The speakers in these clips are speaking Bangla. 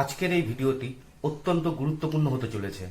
আজকের এই ভিডিওটি অত্যন্ত গুরুত্বপূর্ণ হতে চলেছে,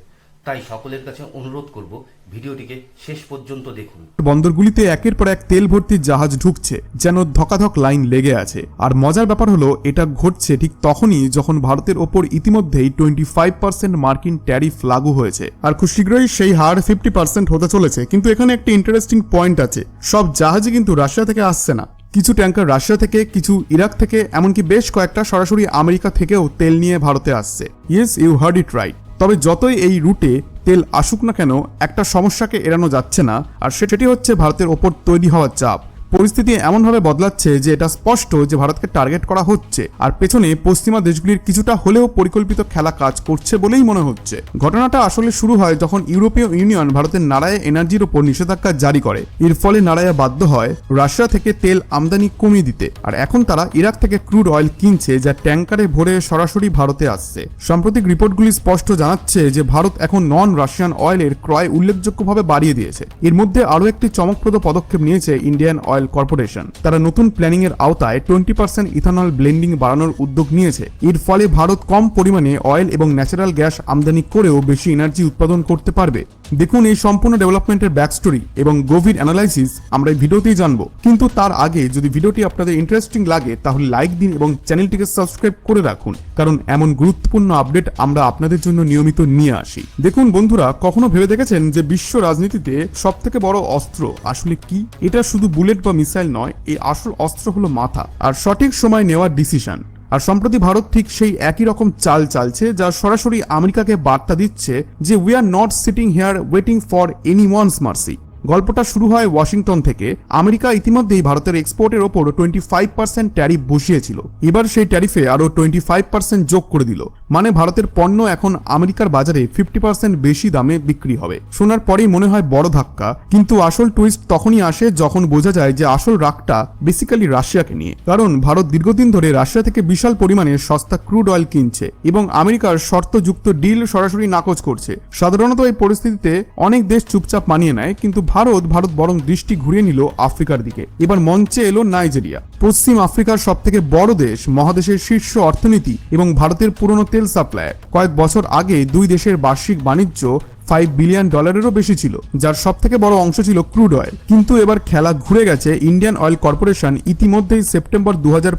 তাই সকলের কাছে অনুরোধ করব ভিডিওটিকে শেষ পর্যন্ত দেখুন। বন্দরগুলিতে একের পর এক তেল ভর্তি জাহাজ ঢুকছে, যেন ধকাধক লাইন লেগে আছে। আর মজার ব্যাপার হলো, এটা ঘটছে ঠিক তখনই যখন ভারতের ওপর ইতিমধ্যেই টোয়েন্টি ফাইভ পার্সেন্ট মার্কিন ট্যারিফ লাগু হয়েছে। আর খুব শীঘ্রই সেই হার ফিফটি পার্সেন্ট হতে চলেছে, কিন্তু এখানে একটি ইন্টারেস্টিং পয়েন্ট আছে। সব জাহাজই কিন্তু রাশিয়া থেকে আসছে না। কিছু ট্যাঙ্কার রাশিয়া থেকে, কিছু ইরাক থেকে, এমনকি বেশ কয়েকটা সরাসরি আমেরিকা থেকেও তেল নিয়ে ভারতে আসছে। Yes you heard it right তবে যতই এই রুটে তেল আসুক না কেন, একটা সমস্যাকে এড়ানো যাচ্ছে না, আর সেটি হচ্ছে ভারতের ওপর তৈরি হওয়ার চাপ। পরিস্থিতি এমনভাবে বদলাচ্ছে যে এটা স্পষ্ট যে ভারতকে টার্গেট করা হচ্ছে। আর পেছনে পশ্চিমা দেশগুলির কিছুটা হলেও পরিকল্পিত খেলা কাজ করছে বলেই মনে হচ্ছে। ঘটনাটা আসলে শুরু হয় যখন ইউরোপীয় ইউনিয়ন ভারতের নারায় এনার্জির ওপর নিষেধাজ্ঞা জারি করে। এর ফলে নারায়া বাধ্য হয় রাশিয়া থেকে তেল আমদানি কমিয়ে দিতে। আর এখন তারা ইরাক থেকে ক্রুড অয়েল কিনছে যা ট্যাঙ্কারে ভরে সরাসরি ভারতে আসছে। সাম্প্রতিক রিপোর্টগুলি স্পষ্ট জানাচ্ছে যে ভারত এখন নন রাশিয়ান অয়েলের ক্রয় উল্লেখযোগ্যভাবে বাড়িয়ে দিয়েছে। এর মধ্যে আরও একটি চমকপ্রদ পদক্ষেপ নিয়েছে ইন্ডিয়ান অয়েল কর্পোরেশন তারা নতুন প্ল্যানিং এর আওতায় টোয়েন্টি পার্সেন্ট ইথানল ব্লেন্ডিং বাড়ানোর উদ্যোগ নিয়েছে। এর ফলে ভারত কম পরিমাণে অয়েল এবং ন্যাচারাল গ্যাস আমদানি করেও বেশি এনার্জি উৎপাদন করতে পারবে। দেখুন এই সম্পূর্ণ ডেভেলপমেন্টের ব্যাক স্টোরি এবং গভীর অ্যানালাইসিস আমরা এই ভিডিওতেই জানব। কিন্তু তার আগে যদি ভিডিওটি আপনাদের ইন্টারেস্টিং লাগে, তাহলে লাইক দিন এবং চ্যানেলটিকে সাবস্ক্রাইব করে রাখুন। কারণ এমন গুরুত্বপূর্ণ আপডেট আমরা আপনাদের জন্য নিয়মিত নিয়ে আসি। দেখুন বন্ধুরা, কখনো ভেবে দেখেছেন যে বিশ্ব রাজনীতিতে সব থেকে বড় অস্ত্র আসলে কি? এটা শুধু বুলেট বা মিসাইল নয়, এই আসল অস্ত্র হলো মাথা। আর সঠিক সময় নেওয়ার ডিসিশন আর সম্প্রতি ভারত ঠিক সেই একই রকম চাল চালছে, যা সরাসরি আমেরিকাকে বার্তা দিচ্ছে যে we are not sitting here waiting for any one's mercy গল্পটা শুরু হয় ওয়াশিংটন থেকে। আমেরিকা ইতিমধ্যেই ভারতের এক্সপোর্টের ওপর টোয়েন্টি ফাইভ পার্সেন্ট ট্যারিফ বসিয়েছিল। এবার সেই ট্যারিফে আরও টোয়েন্টি ফাইভ পার্সেন্ট যোগ করে দিল। মানে ভারতের পণ্য এখন আমেরিকার বাজারে ফিফটি পার্সেন্ট বেশি দামে বিক্রি হবে। শোনার পরেই মনে হয় বড় ধাক্কা। কিন্তু আসল টুইস্ট তখনই আসে যখন বোঝা যায় যে আসল রাগটা বেসিক্যালি রাশিয়াকে নিয়ে। কারণ ভারত দীর্ঘদিন ধরে রাশিয়া থেকে বিশাল পরিমাণে সস্তা ক্রুড অয়েল কিনছে এবং আমেরিকার শর্তযুক্ত ডিল সরাসরি নাকচ করছে। সাধারণত এই পরিস্থিতিতে অনেক দেশ চুপচাপ মানিয়ে নেয়, কিন্তু ভারত ভারত বরং দৃষ্টি ঘুরিয়ে নিল আফ্রিকার দিকে। এবার মঞ্চে এলো নাইজেরিয়া। পশ্চিম আফ্রিকার সব থেকে বড় দেশ, মহাদেশের শীর্ষ অর্থনীতি এবং ভারতের পুরনো তেল সাপ্লায়ার কয়েক বছর আগে দুই দেশের বার্ষিক বাণিজ্য ফাইভ বিলিয়ন ডলারেরও বেশি ছিল, যার সব থেকে বড় অংশ ছিল ক্রুড অয়েল কিন্তু এবার খেলা ঘুরে গেছে ইন্ডিয়ান অয়েল কর্পোরেশন ইতিমধ্যেই সেপ্টেম্বর দু হাজার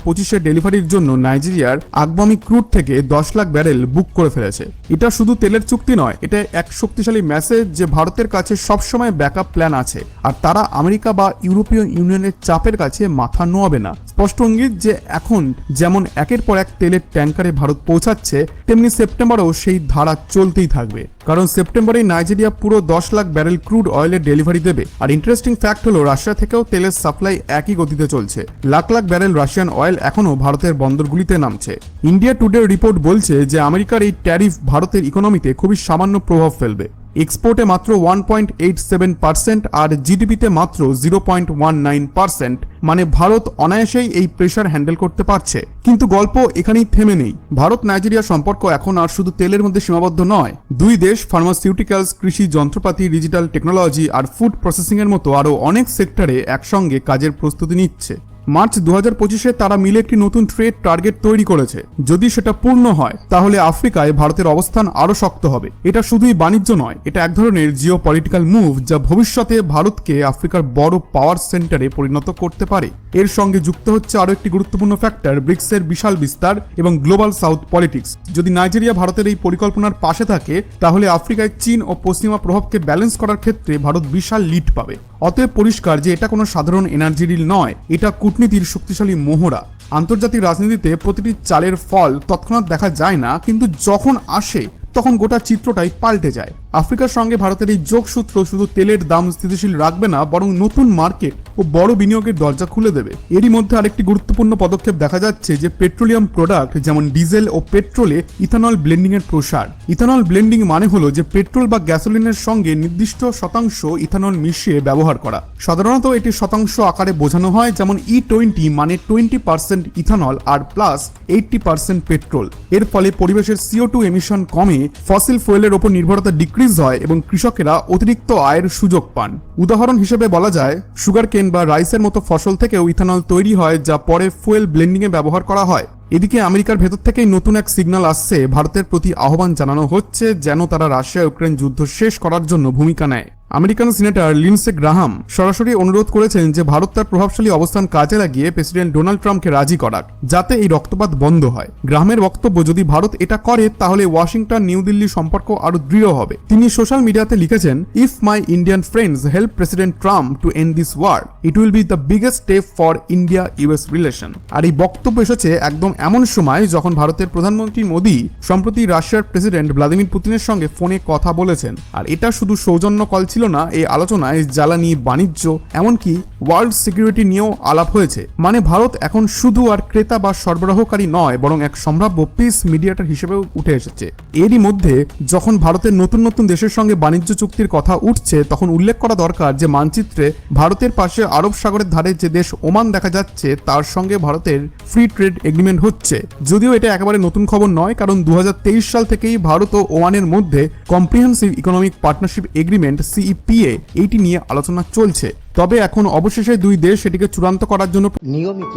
ডেলিভারির জন্য নাইজেরিয়ার আগবামি ক্রুড থেকে দশ লাখ ব্যারেল বুক করে ফেলেছে। এটা শুধু তেলের চুক্তি নয়, এটা এক শক্তিশালী মেসেজ যে ভারতের কাছে সবসময় ব্যাকআপ প্ল্যান আছে। আর তারা আমেরিকা বা ইউরোপীয় ইউনিয়নের চাপের কাছে মাথা নোয়াবে না। স্পষ্ট ইঙ্গিত যে এখন যেমন একের পর এক তেলের ট্যাঙ্কারে ভারত পৌঁছাচ্ছে, তেমনি সেপ্টেম্বরেও সেই ধারা চলতেই থাকবে। কারণ সেপ্টেম্বরে নাইজেরিয়া পুরো দশ লাখ ব্যারেল ক্রুড অয়েলের ডেলিভারি দেবে। আর ইন্টারেস্টিং ফ্যাক্ট হলো, রাশিয়া থেকেও তেলের সাপ্লাই একই গতিতে চলছে। Lakh lakh barrel Russian oil এখনও ভারতের বন্দরগুলিতে নামছে। ইন্ডিয়া টুডে রিপোর্ট বলছে যে, আমেরিকার এই ট্যারিফ ভারতের ইকোনমিতে খুবই সামান্য প্রভাব ফেলবে। এক্সপোর্টে মাত্র one point eight seven percent আর জিডিপিতে মাত্র zero point one nine percent মানে ভারত অনায়াসেই এই প্রেশার হ্যান্ডেল করতে পারছে। কিন্তু গল্প এখানেই থেমে নেই। ভারত নাইজেরিয়া সম্পর্ক এখন আর শুধু তেলের মধ্যে সীমাবদ্ধ নয়। দুই দেশ ফার্মাসিউটিক্যালস কৃষি, যন্ত্রপাতি ডিজিটাল টেকনোলজি আর ফুড প্রসেসিং এর মতো আরও অনেক সেক্টরে একসঙ্গে কাজের প্রস্তুতি নিচ্ছে। মার্চ দু হাজার পঁচিশে তারা মিলে একটি নতুন ট্রেড টার্গেট তৈরি করেছে। যদি সেটা পূর্ণ হয়, তাহলে আফ্রিকায় ভারতের অবস্থান আরও শক্ত হবে। এটা শুধুই বাণিজ্য নয়, এটা এক ধরনের জিও পলিটিক্যাল মুভ যা ভবিষ্যতে ভারতকে আফ্রিকার বড় পাওয়ার সেন্টারে পরিণত করতে পারে। এর সঙ্গে যুক্ত হচ্ছে আরও একটি গুরুত্বপূর্ণ ফ্যাক্টর ব্রিক্সের বিশাল বিস্তার এবং গ্লোবাল সাউথ পলিটিক্স যদি নাইজেরিয়া ভারতের এই পরিকল্পনার পাশে থাকে, তাহলে আফ্রিকায় চীন ও পশ্চিমা প্রভাবকে ব্যালেন্স করার ক্ষেত্রে ভারত বিশাল লিড পাবে। অতএব পরিষ্কার যে এটা কোনো সাধারণ এনার্জি ডিল নয়, এটা কূটনীতির শক্তিশালী মোহরা। আন্তর্জাতিক রাজনীতিতে প্রতিটি চালের ফল তৎক্ষণাৎ দেখা যায় না, কিন্তু যখন আসে, তখন গোটা চিত্রটাই পাল্টে যায়। আফ্রিকার সঙ্গে ভারতের এই যোগসূত্র শুধু তেলের দাম স্থিতিশীল রাখবে না, বরং নতুন মার্কেট ও বড় বিনিয়োগের দরজা খুলে দেবে। এরই মধ্যে আরেকটি গুরুত্বপূর্ণ পদক্ষেপ দেখা যাচ্ছে যে পেট্রোলিয়াম প্রোডাক্ট যেমন ডিজেল ও পেট্রোলে ইথানল ব্লেন্ডিং এর প্রসার। ইথানল ব্লেন্ডিং মানে হলো যে পেট্রোল বা গ্যাসোলিনের সঙ্গে নির্দিষ্ট শতাংশ ইথানল মিশিয়ে ব্যবহার করা। সাধারণত এটি শতাংশ আকারে বোঝানো হয়, যেমন ই টোয়েন্টি মানে টোয়েন্টি পার্সেন্ট ইথানল আর প্লাস এইটটি পার্সেন্ট পেট্রোল। এর ফলে পরিবেশের সিও টু এমিশন কমে, ফসিল ফুয়েলের ওপর নির্ভরতা ডিক্রিজ ইনক্রিজ হয় এবং কৃষকেরা অতিরিক্ত আয়ের সুযোগ পান। উদাহরণ হিসেবে বলা যায়, সুগার কেন বা রাইসের মতো ফসল থেকেও ইথানল তৈরি হয় যা পরে ফুয়েল ব্লেন্ডিংয়ে ব্যবহার করা হয়। এদিকে আমেরিকার ভেতর থেকেই নতুন এক সিগন্যাল আসছে। ভারতের প্রতি আহ্বান জানানো হচ্ছে যেন তারা রাশিয়া ইউক্রেন যুদ্ধ শেষ করার জন্য ভূমিকা নেয়। আমেরিকান সিনেটর লিন্সে গ্রাহাম সরাসরি অনুরোধ করেছেন যে ভারত তার প্রভাবশালী অবস্থান কাজে লাগিয়ে প্রেসিডেন্ট ডোনাল্ড ট্রাম্পকে রাজি করাক, যাতে এই রক্তপাত বন্ধ হয়। গ্রাহামের বক্তব্য, যদি ভারত এটা করে, তাহলে ওয়াশিংটন, নিউ দিল্লি সম্পর্ক আরও দৃঢ় হবে। তিনি সোশ্যাল মিডিয়াতে লিখেছেন if my Indian friends help president Trump to end this war it will be the biggest step for India US relation আর এই বক্তব্য এসেছে একদম এমন সময় যখন ভারতের প্রধানমন্ত্রী মোদী সম্প্রতি রাশিয়ার প্রেসিডেন্ট ভ্লাদিমির পুতিনের সঙ্গে ফোনে কথা বলেছেন। আর এটা শুধু সৌজন্য কল ছিল না এই আলোচনায় জ্বালানি, বাণিজ্য, এমনকি ওয়ার্ল্ড সিকিউরিটি নিয়েও আলাপ হয়েছে। মানে ভারত এখন শুধু আর ক্রেতা বা সরবরাহকারী নয়, বরং এক সম্ভাব্য পিস মিডিয়েটর হিসেবেও উঠে এসেছে। এরই মধ্যে যখন ভারতের নতুন নতুন দেশের সঙ্গে বাণিজ্য চুক্তির কথা উঠছে, তখন উল্লেখ করা দরকার যে মানচিত্রে ভারতের পাশে আরব সাগরের ধারে যে দেশ ওমান দেখা যাচ্ছে, তার সঙ্গে ভারতের ফ্রি ট্রেড এগ্রিমেন্ট হচ্ছে। যদিও এটা একেবারে নতুন খবর নয়, কারণ দু হাজার তেইশ সাল থেকেই ভারত ও ওমানের মধ্যে comprehensive economic partnership agreement CEPA এইটি নিয়ে আলোচনা চলছে। তবে এখন অবশেষে দুই দেশ সেটিকে চূড়ান্ত করার জন্য নিয়মিত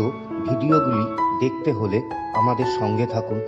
ভিডিওগুলি দেখতে হলে আমাদের সঙ্গে থাকুন।